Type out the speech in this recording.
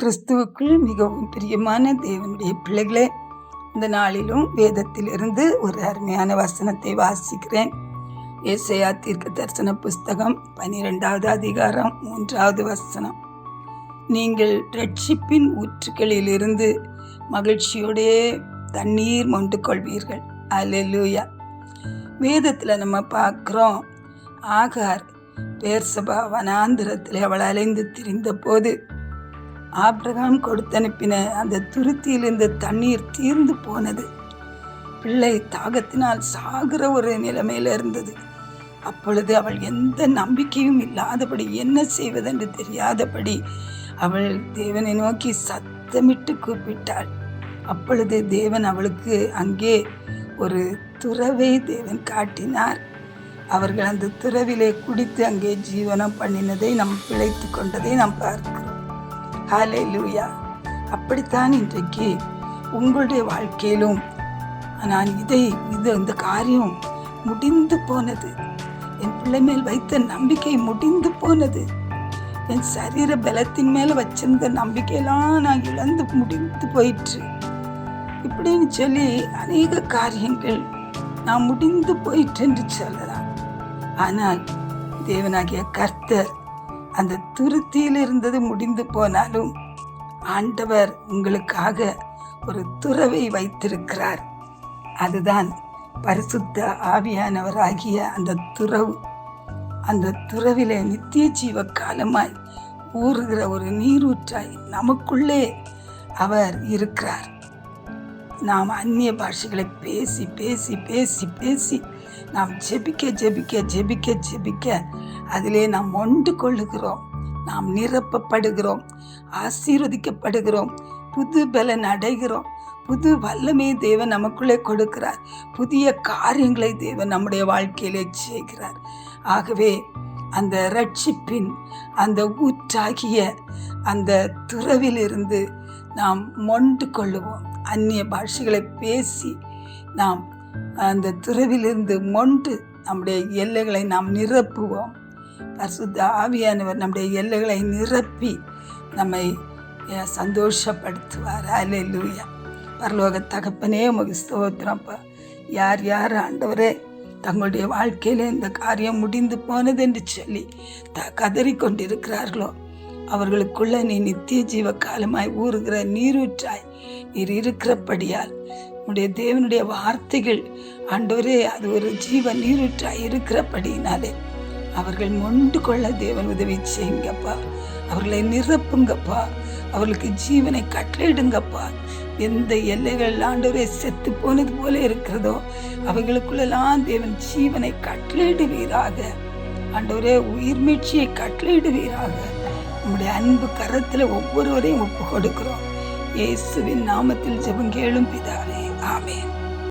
கிறிஸ்துவுக்குள் மிகவும் பிரியமான தேவனுடைய பிள்ளைகளே இந்த நாளிலும் வேதத்திலிருந்து ஒரு அருமையான வசனத்தை வாசிக்கிறேன். ஏசையா தீர்க்க தரிசன புஸ்தகம் பனிரெண்டாவது அதிகாரம் மூன்றாவது வசனம். நீங்கள் ரட்சிப்பின் ஊற்றுகளிலிருந்து மகிழ்ச்சியோடே தண்ணீர் மொண்டு கொள்வீர்கள் அலலூயா வேதத்தில் நம்ம பார்க்குறோம் ஆகார் பேர்சபா வனாந்திரத்தில் அவள் அலைந்து திரிந்த போது ஆப்ரகாம் கொடுத்தனுப்பின அந்த துருத்தியிலிருந்து தண்ணீர் தீர்ந்து போனது. பிள்ளை தாகத்தினால் சாகிற ஒரு நிலைமையில இருந்தது. அப்பொழுது அவள் எந்த நம்பிக்கையும் இல்லாதபடி என்ன செய்வதென்று தெரியாதபடி அவள் தேவனை நோக்கி சத்தமிட்டு கூப்பிட்டாள். அப்பொழுது தேவன் அவளுக்கு அங்கே ஒரு துறவை தேவன் காட்டினார். அவர்கள் அந்த துறவிலே குடித்து அங்கே ஜீவனம் பண்ணினதை நாம் பிழைத்து கொண்டதை நாம் பார்க்கிறோம். ஹாலே லூயா அப்படித்தான் இன்றைக்கு உங்களுடைய வாழ்க்கையிலும் நான் இதை இது இந்த காரியம் முடிந்து போனது. என் பிள்ளை மேல் வைத்த நம்பிக்கை முடிந்து போனது. என் சரீர பலத்தின் மேல வச்சிருந்த நம்பிக்கையெல்லாம் நான் இழந்து முடிந்து போயிற்று. இப்படின்னு சொல்லி அநேக காரியங்கள் நான் முடிந்து போயிற்று என்று சொல்லலாம். ஆனால் தேவனாகிய கர்த்தர் அந்த துருத்தியில் இருந்தது முடிந்து போனாலும் ஆண்டவர் உங்களுக்காக ஒரு துறவை வைத்திருக்கிறார். அதுதான் பரிசுத்த ஆவியானவராகிய அந்த துறவு. அந்த துறவிலே நித்திய ஜீவ காலமாய் ஊறுகிற ஒரு நீரூற்றாய் நமக்குள்ளே அவர் இருக்கிறார். நாம் அந்நிய பாஷைகளை பேசி பேசி பேசி பேசி நாம் ஜெபிக்க ஜெபிக்க ஜெபிக்க ஜெபிக்க. அதிலே நாம் ஒன்று கொள்ளுகிறோம். நாம் நிரப்பப்படுகிறோம். ஆசீர்வதிக்கப்படுகிறோம். புது பலன் அடைகிறோம். புது வல்லமே தேவன் நமக்குள்ளே கொடுக்கிறார். புதிய காரியங்களை தேவன் நம்முடைய வாழ்க்கையிலே செய்கிறார். ஆகவே அந்த ரட்சிப்பின் அந்த ஊற்றாகிய அந்த துறவிலிருந்து நாம் மொண்டு கொள்ளுவோம். அந்நிய பாஷைகளை பேசி நாம் அந்த துறவிலிருந்து மொண்டு நம்முடைய எல்லைகளை நாம் நிரப்புவோம். பரிசுத்த ஆவியானவர் நம்முடைய எல்லைகளை நிரப்பி நம்மை சந்தோஷப்படுத்துவார். அலே லூயா பரலோக தகப்பனே உமக்கு ஸ்தோத்திரம்ப்பா யார் யார் ஆண்டவரே தங்களுடைய வாழ்க்கையில் இந்த காரியம் முடிந்து போனது என்று சொல்லி த கதறி கொண்டிருக்கிறார்களோ அவர்களுக்குள்ள நீ நித்திய ஜீவ காலமாய் ஊறுகிற நீரூற்றாய் நீர் இருக்கிறபடியால் உடைய தேவனுடைய வார்த்தைகள். ஆண்டவரே அது ஒரு ஜீவ நீரூற்றாக இருக்கிறபடினாலே அவர்கள் மொண்டு கொள்ள தேவன் உதவி செய்யுங்கப்பா. அவர்களை நிரப்புங்கப்பா. அவர்களுக்கு ஜீவனை கட்டளையிடுங்கப்பா. எந்த எல்லைகள் ஆண்டவரே செத்து போனது போல இருக்கிறதோ அவைகளுக்குள்ளெல்லாம் தேவன் ஜீவனை கட்டளையிடுவீராக. ஆண்டவரே உயிர் மீட்சியை கட்டளையிடுவீராக. நம்முடைய அன்பு கரத்தில் ஒவ்வொருவரையும் ஒப்பு கொடுக்கிறோம் இயேசுவின் நாமத்தில் ஜெபம் கேளும் பிதாவே. Amen.